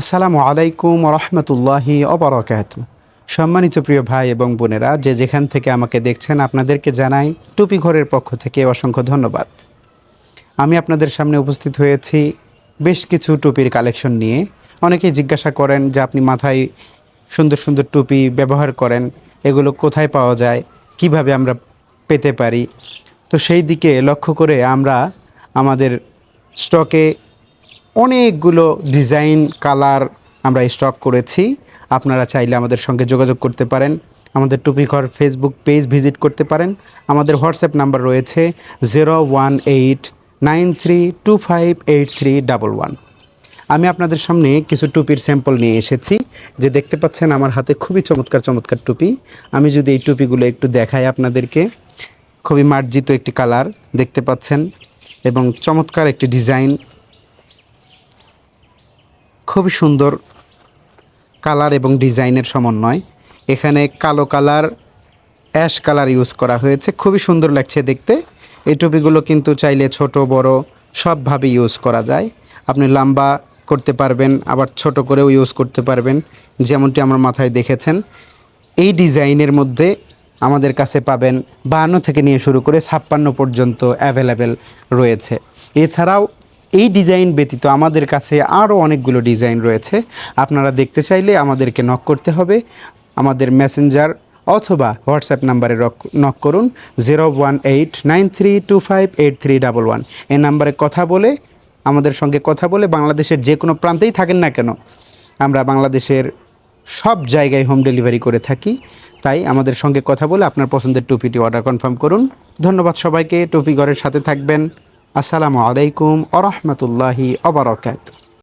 আসসালামু আলাইকুম রহমতুল্লাহি অবরকাত সম্মানিত প্রিয় ভাই এবং বোনেরা, যে যেখান থেকে আমাকে দেখছেন, আপনাদেরকে জানাই টুপি ঘরের পক্ষ থেকে অসংখ্য ধন্যবাদ। আমি আপনাদের সামনে উপস্থিত হয়েছি বেশ কিছু টুপির কালেকশন নিয়ে। অনেকেই জিজ্ঞাসা করেন যে আপনি মাথায় সুন্দর সুন্দর টুপি ব্যবহার করেন, এগুলো কোথায় পাওয়া যায়, কীভাবে আমরা পেতে পারি? তো সেই দিকে লক্ষ্য করে আমরা আমাদের স্টকে অনেকগুলো ডিজাইন, কালার আমরা স্টক করেছি। আপনারা চাইলে আমাদের সঙ্গে যোগাযোগ করতে পারেন। আমাদের টুপিঘর ফেসবুক পেজ ভিজিট করতে পারেন। আমাদের হোয়াটসঅ্যাপ নাম্বার রয়েছে zero one eight nine three two five eight three double one আমি আপনাদের সামনে কিছু টুপির স্যাম্পল নিয়ে এসেছি। যে দেখতে পাচ্ছেন আমার হাতে খুবই চমৎকার চমৎকার টুপি। আমি যদি এই টুপিগুলো একটু দেখাই আপনাদেরকে। খুবই মার্জিত একটি কালার দেখতে পাচ্ছেন। এবং চমৎকার একটি ডিজাইন। খুবই সুন্দর কালার এবং ডিজাইনের সমন্বয়। এখানে কালো কালার, অ্যাশ কালার ইউজ করা হয়েছে। খুবই সুন্দর লাগছে দেখতে। এই টুপিগুলো কিন্তু চাইলে ছোট, বড় সবভাবে ইউজ করা যায়। আপনি লম্বা করতে পারবেন, আবার ছোট করেও ইউজ করতে পারবেন, যেমনটি আমার মাথায় দেখেছেন। এই ডিজাইনের মধ্যে আমাদের কাছে পাবেন বাহান্ন থেকে নিয়ে শুরু করে ছাপ্পান্ন পর্যন্ত অ্যাভেলেবেল রয়েছে। এছাড়াও এই ডিজাইন ব্যতীত আমাদের কাছে আরও অনেকগুলো ডিজাইন রয়েছে। আপনারা দেখতে চাইলে আমাদেরকে নক করতে হবে। আমাদের মেসেঞ্জার অথবা হোয়াটসঅ্যাপ নাম্বারে নক করুন। Zero one eight nine three two five eight three double one এই নাম্বারে কথা বলে, আমাদের সঙ্গে কথা বলে বাংলাদেশের যে কোনো প্রান্তেই থাকেন না কেন, আমরা বাংলাদেশের সব জায়গায় হোম ডেলিভারি করে থাকি। তাই আমাদের সঙ্গে কথা বলে আপনার পছন্দের টুপিটি অর্ডার কনফার্ম করুন। ধন্যবাদ সবাইকে। টুপি ঘরের সাথে থাকবেন। আসসালামু আলাইকুম আ রহমতুল্লাহি অবরকাত